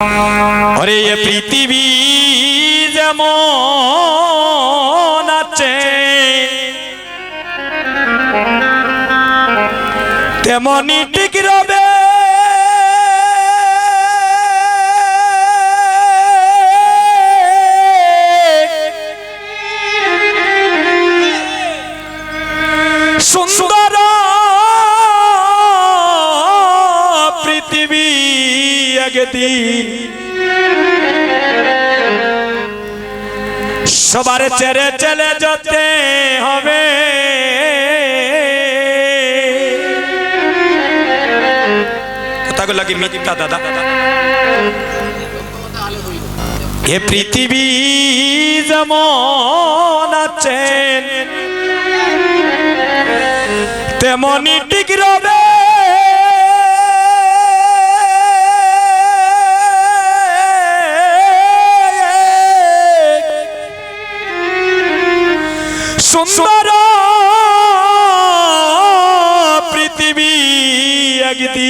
এ পৃথিবী যেমন আছে তেমনই সবার ছেড়ে চলে যেতে হবে। কথাগুলো কি মিথ্যা দাদা? এ পৃথিবী যেমন আছেন তেমনই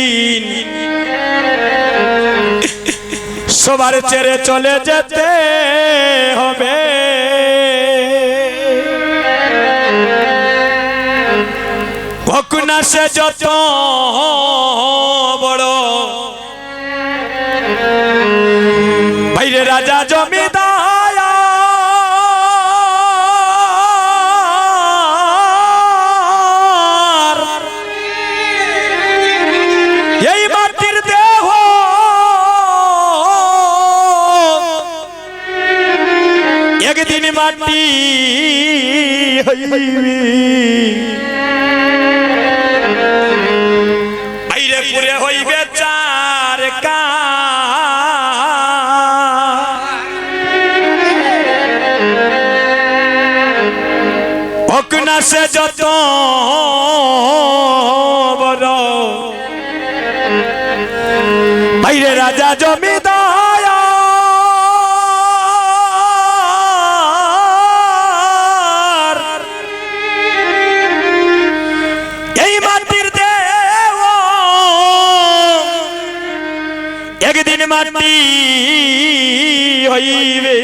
সবার ছেড়ে চলে যেতে হবে। ভকুনা সে যত একদিন মাটি হইবি। বাইরে পুরে হইবে চার কা। অকনা সে যত বড়। বাইরে রাজা জমিদার মাটি হইবে।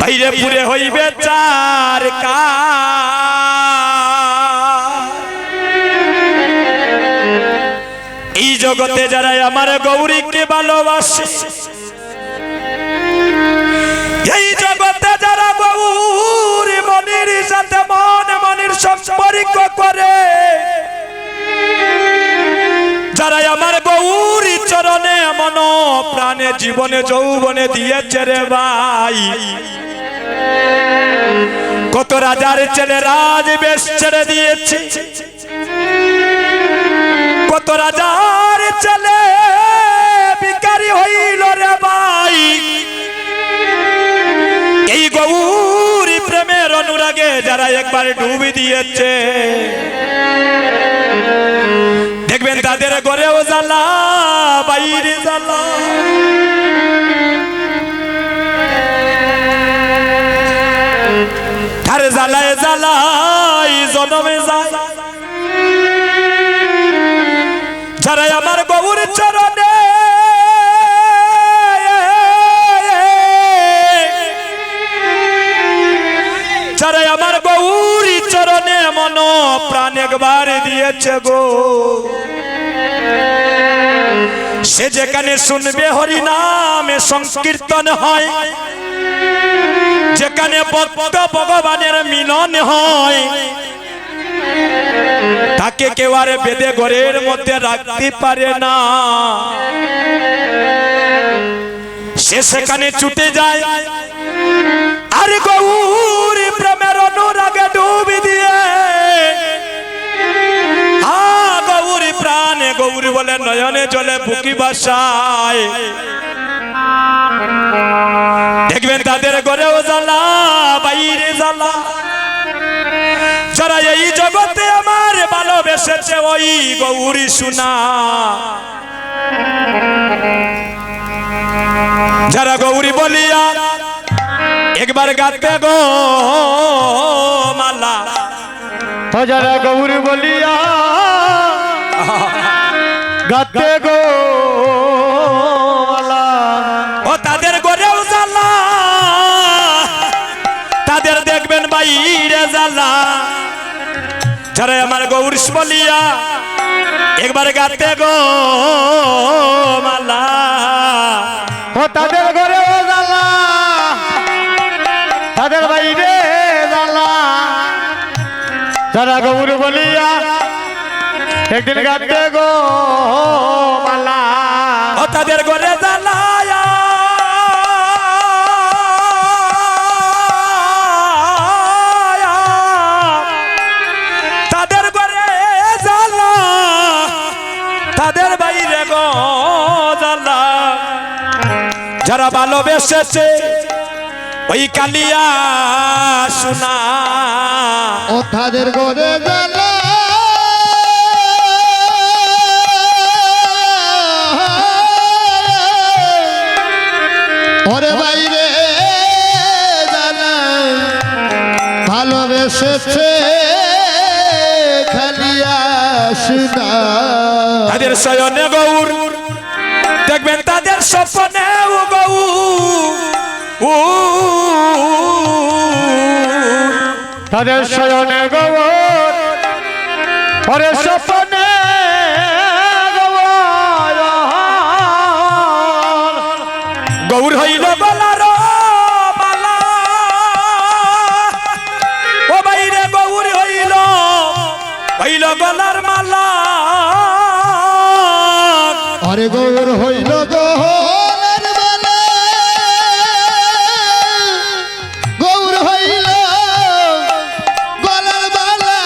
বাইরে পুরে হইবে চার কা এই জগতে যারা আমার গৌরীকে ভালোবাসে, এই জগতে যারা গৌরী মনির সাথে মন মনির সম্পর্ক করে যারা আমার গৌরী চরণে মন প্রাণে, জীবনে, যৌবনে দিয়েছে রে ভাই। কত রাজার ছেলে রাজ বেশ ছেড়ে দিয়েছে। কত রাজার ছেলে বিকারি হইল রে ভাই। এই গৌরী প্রেমের অনুরাগে যারা একবার ডুবি দিয়েছে জ্বালা, বাইরে জ্বালা। তার জ্বালায় জ্বালাই, জনমে যায়। যারা আমার গৌর চরণে যারা আমার গৌরী চরণে মন প্রাণ একবার দিয়েছে গো। সে যেখানে শুনবে হরি নামে সংকীর্তন হয়, যেখানে ভক্ত ভগবানের মিলন হয়, তাকে কেউ আর বেদে ঘরের মধ্যে রাখতে পারে না। সে সেখানে ছুটে যায়, আরে গৌর গৌরী বলে, নয়নে জলে বুকি বাসায়। দেখবেন তাদের ঘরেও জ্বালা, বাইরে জ্বালা। যারা এই জগতে আমার ভালোবেসেছে, ওই গৌরী সুনা। যারা গৌরী বলিয়া, একবার গাতে গো মালা। যারা গৌর বলিয়া গাতে গো ও তাদের গড়েও জ্বালা। তাদের দেখবেন বাইরে জ্বালা। যারা আমার গৌর বলিয়া একবার গাতে গো মালা। ও তাদের ঘরে ও জ্বালা। তাদের বাইরে জ্বালা। যারা গৌর বলিয়া একদিন গাতে গো মালা। ও তাদের গড়ে জ্বালায়া। তাদের গড়ে জ্বালা। তাদের বাইরে গো জ্বালা। যারা ভালোবেসেছে ওই কালিয়া শোনা। ও তাদের ঘরে জ্বালা। শয়নে গৌর দেখবেন তাদের স্বপ্নে তাদের শয়নে গৌর পরে স্বপ্নে গৌর হইল মালা। ও বাইরে গৌর হইল হইল গলার মালা। আরে গৌর হইল বেলা। গৌর হইল গলার বালা।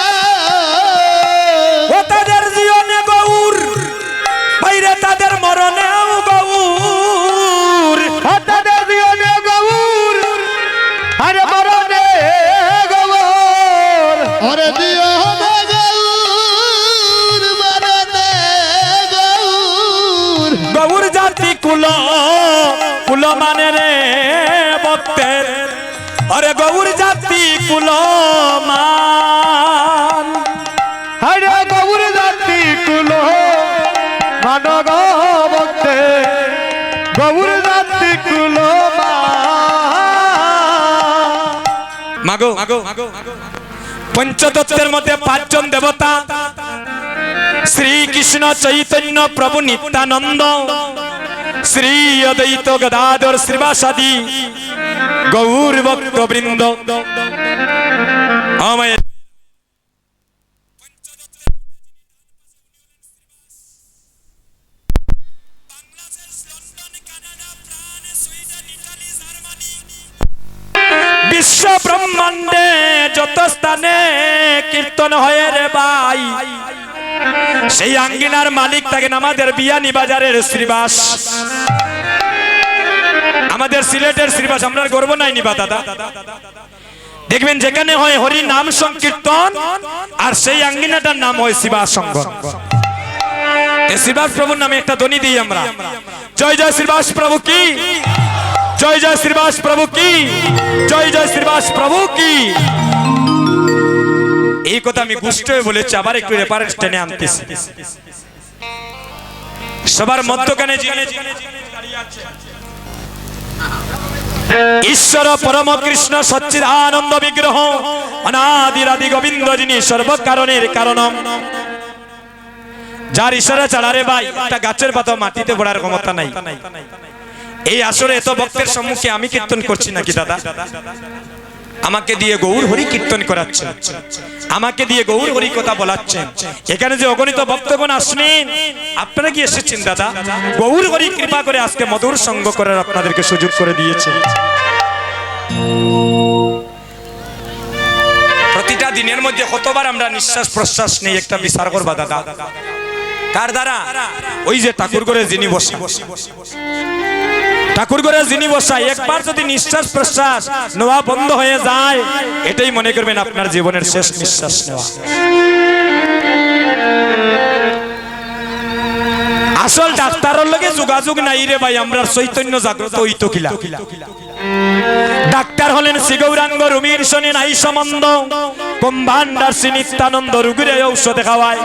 ও তাদের জীবনে গৌর বাইরে তাদের মরণেও গৌর। তাদের দিওনে গৌর আরে মরণে গৌর। আরে দিও কুল কুল মানে রে ভক্তের আরে গৌর জাতি কুল মান। আরে গৌর জাতি কুলো মানগ ভক্তে গৌর জাতি কুলো মাগো। পঞ্চতত্ত্বের মধ্যে পাঁচজন দেবতা। শ্রীকৃষ্ণ চৈতন্য প্রভু নিত্যানন্দ। শ্রী অদ্বৈত গদাধর শ্রীবাসাদি গৌর ভক্ত বৃন্দ আমায় সেই আঙ্গিনার মালিক থাকেন আমাদের বিয়ানি বাজারের শ্রীবাস। আমাদের সিলেটের শ্রীবাস, আমরা গর্ব নাই নিবা দাদা। দেখবেন যেখানে হয় হরি নাম সংকীর্তন, আর সেই আঙ্গিনাটার নাম হয় শিবাস সংঘ শ্রীবাস প্রভুর নামে একটা ধ্বনি দিই আমরা। জয় জয় শ্রীবাস প্রভু কি? জয় জয় শ্রীবাস প্রভু কি? জয় জয় শ্রীবাস প্রভু কি? এই কথা আমি গুষ্ট হয়ে বলেছি, আবার একটু রেফারেন্স টেনে আনতেছি। সবার মধ্যখানে ঈশ্বর পরম কৃষ্ণ সচ্চিদানন্দ বিগ্রহ, অনাদিরাদি গোবিন্দ যিনি সর্বকারণের কারণ। যার ঈশ্বরে চালারে ভাই, একটা গাছের পাতা মাটিতে পড়ার ক্ষমতা নাই। এই আসরে এত ভক্তের সম্মুখে আমি কীর্তন করছি নাকি দাদা? আমাকে দিয়ে গৌর হরি কীর্তন করাচ্ছেন আমাকে দিয়ে গৌর হরি কথা বলাচ্ছেন এখানে যে অগণিত ভক্তগণ আসলেন আপনারা কি এসেছেন, দাদা? গৌর হরি কৃপা করে আজকে মধুর সঙ্গ করার আপনাদেরকে সুযোগ করে দিয়েছে। প্রতিটা দিনের মধ্যে কতবার আমরা নিঃশ্বাস প্রশ্বাস নেই একটা বিচার করবা, দাদা? কার দ্বারা? ওই যে ঠাকুর করে যিনি বসে। ঠাকুর করে যিনি বসা একবার যদি নিঃশ্বাস প্রশ্বাস নেওয়া বন্ধ হয়ে যায়, এটাই মনে করবেন আপনার জীবনের শেষ নিঃশ্বাস নেওয়া। আসল ডাক্তারের লগে যোগাযোগ নাই রে ভাই, আমরা চৈতন্য জাগ্রত হইতো কিলা। ডাক্তার হলেন শ্রী গৌরাঙ্গ রুমির শনি নাই সম্বন্ধ। কুম্ভান্ডার শ্রী নিত্যানন্দ রুগীরে ঔষধ খাওয়ায়।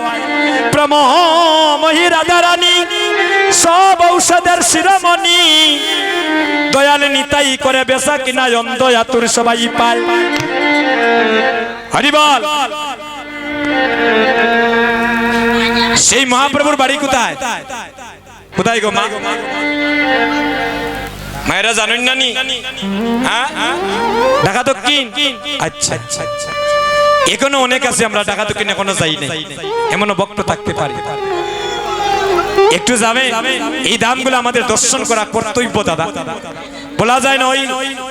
প্রমোহি রাধা রানী, সব ঔষধের শিরোমণি দয়াল নিতাই করে বেসা কিনা অন্ধ আতুর সবাই পায়। সেই মহাপ্রভুর বাড়ি কোথায়? কোথায় গো মা? মায়েরা জানেন না নি? হ্যাঁ? আচ্ছা আচ্ছা আচ্ছা। এখনও অনেক আছে, আমরা ঢাকা দক্ষিণ এখনও যাই নাই। এমনও বক্ত থাকতে পারি। একটু যাবে? এই দামগুলো আমাদের দর্শন করা কর্তব্য, দাদা। বলা যায় না ওই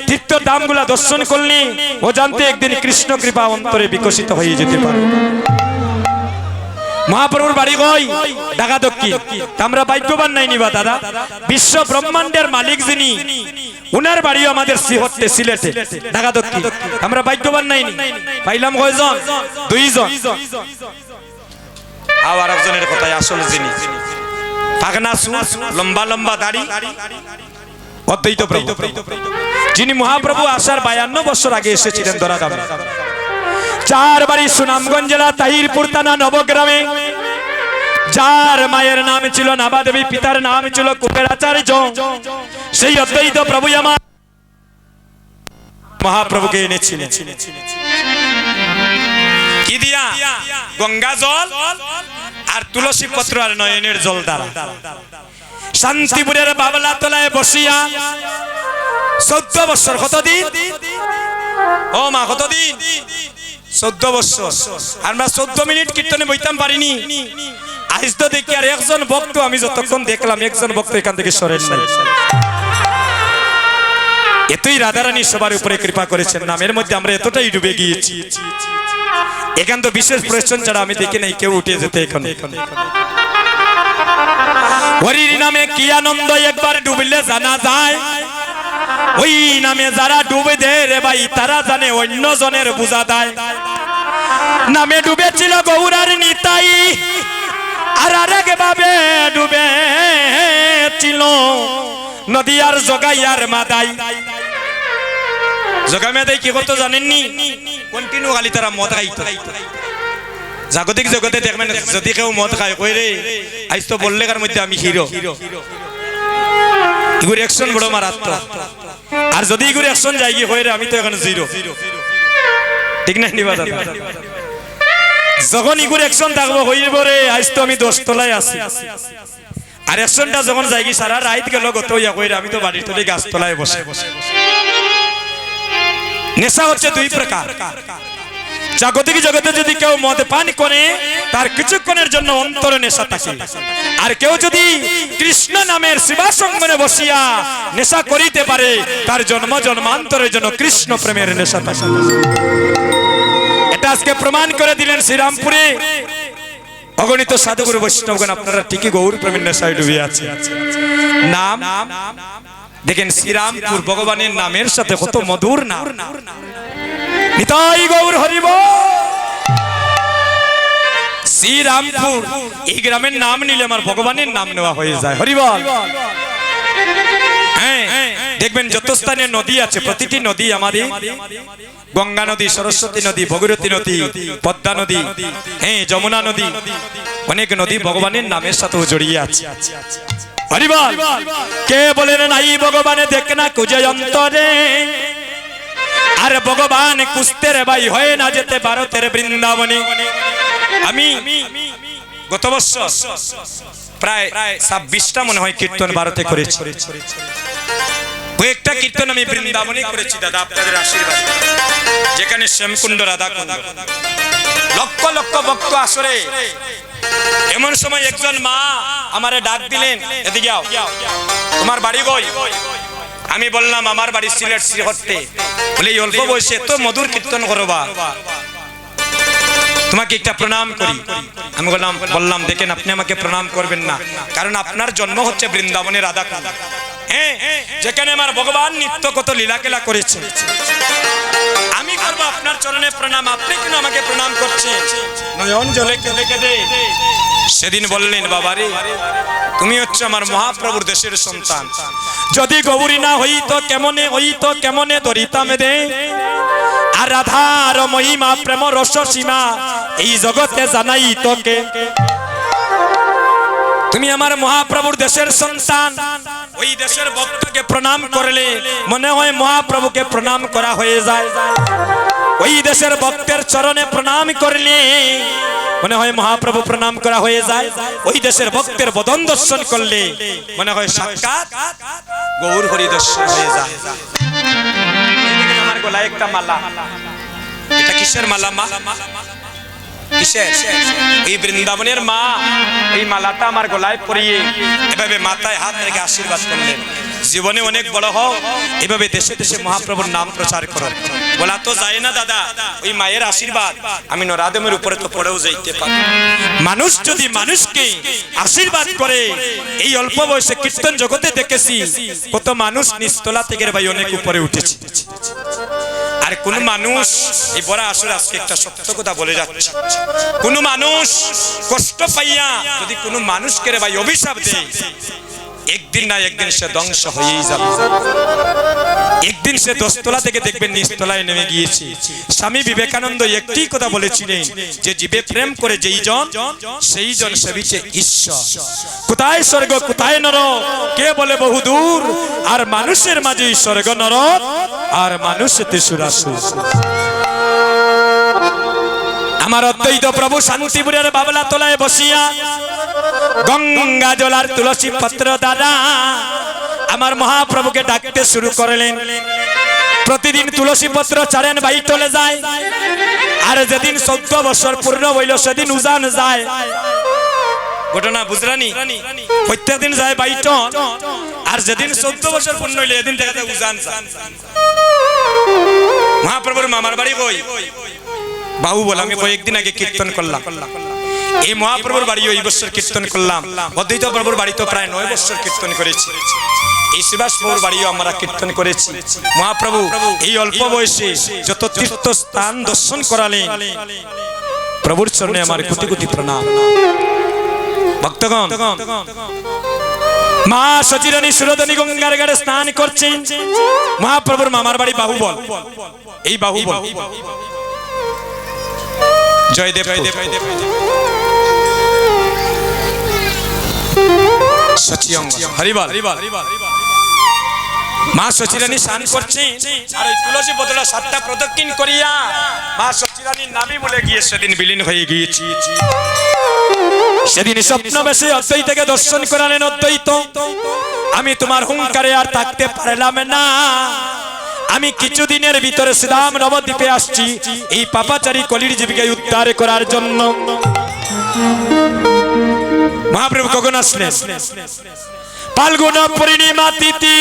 তীর্থ দামগুলা দর্শন করলে ও জানতে একদিন কৃষ্ণ কৃপা অন্তরে বিকশিত হয়ে যেতে পারে। মহাপ্রভুর বাড়ি কই? ঢাকা দক্ষিণ। আমরা ভাগ্যবান নাই নিবা, দাদা। বিশ্ব ব্রহ্মাণ্ডের মালিক যিনি, উনার বাড়িও আমাদের সিহটে সিলেটে, ঢাকা দক্ষিণ। আমরা ভাগ্যবান নাই। পাইলাম কয়জন? দুইজন। আবার একজনের কথাই আসল যিনি। পাগনা সু লম্বা লম্বা দাড়ি। অদ্বৈত প্রভু। যিনি মহাপ্রভু আসার বায়ান্ন বছর আগে এসেছিলেন ধরা দামে চার বাড়ি সুনামগঞ্জ জেলা, তাহিরপুর থানা, নবগ্রামে। যার মায়ের নাম ছিল নাবা দেবী পিতার নাম ছিল কুবেরাচার্য। সেই অদ্বৈত প্রভু আমার মহাপ্রভুকে এনেছিলেন। কি দিয়া? গঙ্গা জল? আর তুলসী পত্র আর নয়নের জল দ্বারা। শান্তিপুরের বাবলা তলায় বসিয়া চোদ্দ বছর কতদিন? ও মা, কতদিন? চোদ্দ বছর আমরা চোদ্দ মিনিট কীর্তনে বইতাম পারিনি। আজ তো দেখি আর একজন ভক্ত, আমি যতক্ষণ দেখলাম একজন ভক্ত এখান থেকে সরেন নাই। এতই রাধারানী সবার উপরে কৃপা করেছেন, নামের মধ্যে আমরা এতটাই ডুবে গিয়েছি। এখান তো বিশেষ প্রয়োজন ছাড়া আমি দেখি নাই, কেউ উঠে যেতে এখানে। হরির নামে কি আনন্দ একবার ডুবলে জানা যায়? ওই নামে যারা ডুবে দেয় রে ভাই, তারা জানে অন্য জনের বোঝা দেয় নামে ডুবেছিল গৌরার নিতাই, আর আরেক ভাবে ডুবে ছিল নদিয়ার জগাইয়ার মাদাই। জগা মেদাই কি করতো জানেননি? কন্টিনিউ খালি তারা মদ খাইতো। জাগতিক জগতে দেখবেন, যদি কেউ মদ খায়, কই রে? আইস তো বললে কার মধ্যে আমি হিরো। ইগুর অ্যাকশন বড় মারাত্মক। আর যদি ইগুর অ্যাকশন যাই গিয়ে হয়ে রে? আমি তো এখন জিরো ঠিক না নিবা যখন ইগুর অ্যাকশন থাকব হইব রে আজ তো আমি দশ তলায় আছি। আর অ্যাকশনটা যখন যাই গিয়ে সারা রাইত গেল গত ইয়া কইরে আমি তো বাড়ির তলে গাছ তলায় বসে। নেশা হচ্ছে দুই প্রকার। জাগতিক জগতে যদি কেউ মদ পান করে, তার কিছুক্ষণের জন্য অন্তরে নেশা থাকে। আর কেউ যদি কৃষ্ণ নামের শিবাসঙ্গনে বসিয়া নেশা করিতে পারে, তার জন্ম জন্মান্তরের জন্য কৃষ্ণ প্রেমের নেশা থাকে। এটা আজকে প্রমাণ করে দিলেন শ্রীরামপুরে। অগণিত সাধুগুরু বৈষ্ণবগণ, আপনারা ঠিকই গৌর প্রেমের নেশায় ডুবে আছে নাম? দেখেন শ্রীরামপুর ভগবানের নামের সাথে কত মধুর না নিতাই গৌর হরিব। শ্রীরামপুর এই গ্রামের নাম নিলে আমার ভগবানের নাম নেওয়া হয়ে যায়। হরিবল। হ্যাঁ। দেখবেন যত স্থানে নদী আছে, প্রতিটি নদী আমাদের গঙ্গা নদী, সরস্বতী নদী, ভগীরথী নদী, পদ্মা নদী হ্যাঁ যমুনা নদী, অনেক নদী ভগবানের নামের সাথেও জড়িয়ে আছে। কে বলেন নাই ভগবানে, দেখ না কুজে অন্তরে। আর ভগবান কুস্তের ভাই হয়ে না যেতে ভারতের বৃন্দাবনে। আমি গত বছর প্রায় ছাব্বিশটা মনে হয় কীর্তন ভারতে করেছি। কয়েকটা কীর্তন আমি বৃন্দাবনে করেছি, দাদা, আপনাদের আশীর্বাদ। যেখানে শ্যামকুণ্ড রাধা লক্ষ লক্ষ ভক্ত আসরে। এমন সময় একজন মা আমারে ডাক দিলেন, এদিকে তোমার বাড়ি গই আমি বললাম, আমার বাড়ি সিলেট শ্রীহট্টে বলে, এই অল্প বয়সে এত মধুর কীর্তন করবা। তোমাকে একটা প্রণাম করি। আমি বললাম বললাম, দেখেন, আপনি আমাকে প্রণাম করবেন না। কারণ আপনার জন্ম হচ্ছে বৃন্দাবনের রাধা যেখানে আমার ভগবান নিত্য কত লীলা খেলা করেছে আমি করব আপনার চরণে প্রণাম। আপনি কেন আমাকে প্রণাম করছেন? নয়ন জলে কেঁদে কেঁদে। সেদিন বললেন, বাবারে, তুমি হচ্ছে আমার মহাপ্রভুর দেশের সন্তান। যদি গৌরী না হইত, কেমনে হইত, কেমনে ধরিতাম দে আর রাধার মহিমা, প্রেম রস সীমা, এই জগতে জানাই তোকে তুমি আমার মহাপ্রভুর দেশের সন্তান। ওই দেশের ভক্তকে প্রণাম করলে মনে হয় মহাপ্রভুকে প্রণাম করা হয়ে যায়। ওই দেশের ভক্তের চরণে প্রণাম করলে মনে হয় মহাপ্রভু প্রণাম করা হয়ে যায়। ওই দেশের ভক্তের বদন দর্শন করলে মনে হয় সাক্ষাৎ গৌর হরি দর্শন হয়ে যায়। আমার গলায় একটা মালা। এটা কিসের মালা, মা? এই বৃন্দাবনের মা, এই মালাটা আমার গলায় পরিয়ে এভাবে মাথায় হাত রেখে আশীর্বাদ করলেন। জীবনে অনেক বড় হও, এভাবে দেশে দেশে মহাপ্রভুর নাম প্রচার করো। বলা তো যায় না দাদা, ওই মায়ের আশীর্বাদ, আমি নরাদমের উপরে তো পড়েও যাইতে পারি। মানুষ যদি মানুষকে আশীর্বাদ করে, এই অল্প বয়সে কীর্তন জগতে দেখেছি, কত মানুষ নিস্তলা থেকে ভাই অনেক উপরে উঠেছে। আর কোন মানুষ, এই বড় আসলে আজকে একটা সত্য কথা বলে যাচ্ছে। কোন মানুষ কষ্ট পাইয়া যদি কোন মানুষকে রে ভাই অভিশাপ দেয় একদিন না একদিন সে ধ্বংস হয়েই যাবে। একদিন সে দশতলা থেকে দেখবেন নিচতলায় নেমে গিয়েছে। স্বামী বিবেকানন্দ একটি কথা বলেছিলেন যে, জীবে প্রেম করে যেই জন, সেই জন সেবিছে ঈশ্বর। কোথায় স্বর্গ, কোথায় নর কে বলে বহু দূর? আর মানুষের মাঝে স্বর্গ নর আর মানুষ তেসুরাসুর আমার অদ্বৈত প্রভু শান্তিপুরের বাবলা তলায় বসিয়া, গঙ্গা জলার তুলসী পত্র দ্বারা আমার মহাপ্রভুকে ডাকতে শুরু করলেন। প্রতিদিন তুলসী পত্র চারেন বাই চলে যায়। আর যেদিন চৌদ্দ বছর পূর্ণ হইল, সেদিন উজান যায়। ঘটনা বুঝলানি? প্রত্যেক দিন যায় বাইটন আর যেদিন চৌদ্দ বছর পূর্ণ হইলে, এদিন দেখা যায়। উজান মহাপ্রভুর মামার বাড়ি কই? বাবু বল, আমি কয়েকদিন আগে কীর্তন করলাম। এই মহাপ্রভুর বাড়ি ওই বছর কীর্তন করলাম। অদ্বৈত প্রভুর বাড়ি তো প্রায় নয় বছর কীর্তন করেছি। এই শিবাস বাড়িও আমরা কীর্তন করেছি। মহাপ্রভু, এই অল্প বয়সে যত তীর্থ স্থান দর্শন করালেন প্রভুর চরণে আমার কোটি কোটি প্রণাম। ভক্তগণ, মা সচিরানী সুরধনী গঙ্গার গাড়ে স্নান করছেন। মহাপ্রভুর মামার বাড়ি বাহুবল। এই বাহুবল জয়দেব হরিবল। মা সচিরানী স্নান করছে আর ওই তুলসী বদলা সাতটা প্রদক্ষিণ করিয়া মা সচিরানীর নামই বলে গিয়ে সেদিন বিলীন হয়ে গিয়েছি। সেদিন স্বপ্ন বেশে অদ্বৈতকে দর্শন করালেন অদ্বৈত। আমি তোমার হুঙ্কারে আর থাকতে পারলাম না। আমি কিছুদিনের ভিতরে শ্রীরাম নবদ্বীপে আসছি এই পাপাচারী কলির জীবিকা উদ্ধার করার জন্য। মহাপ্রভু কখন আসলেন? পালগুন পূর্ণিমা তিথি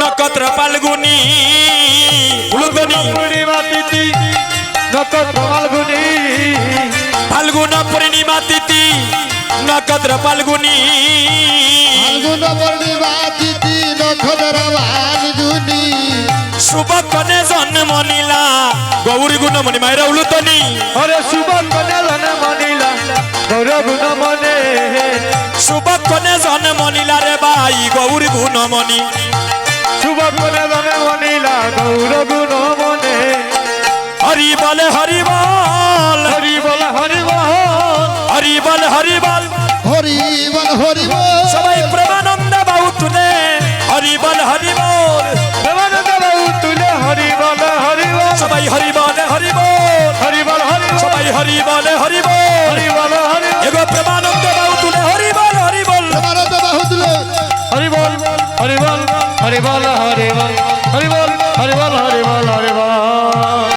নক্ষত্র পালগুনি। পূর্ণিমা তিথি নক্ষত্র ফাল্গুনি ফাল্গুন পূর্ণিমা তিথি নক্ষত্র পালগুনি। ফাল্গুন পূর্ণিমা তিথি নক্ষত্র শুভ কনে জন্ম নীলা। গৌরী গুণ মণি মায়েরা উলুতনি হরে শুভ কনে ধনে মনিলা গৌর গুণ মনে শুভ কনে জন্ম নীলা রে ভাই গৌরী গুণ মণি শুভ কনে ধনে মনিলা গৌর গুণ মনে হরি বলে হরি বল। হরি বল হরি বল। হরি বল হরি বল। হরি বল হরি বল। হরি বলে হরি বল হরি বল হরি বল এগো প্রেমানন্দ বাউ তুলে হরি বল হরি বল ভারত বাহুদুল হরি বল হরি বল হরি বল হরি বল হরি বল হরি বল হরি বল হরি বল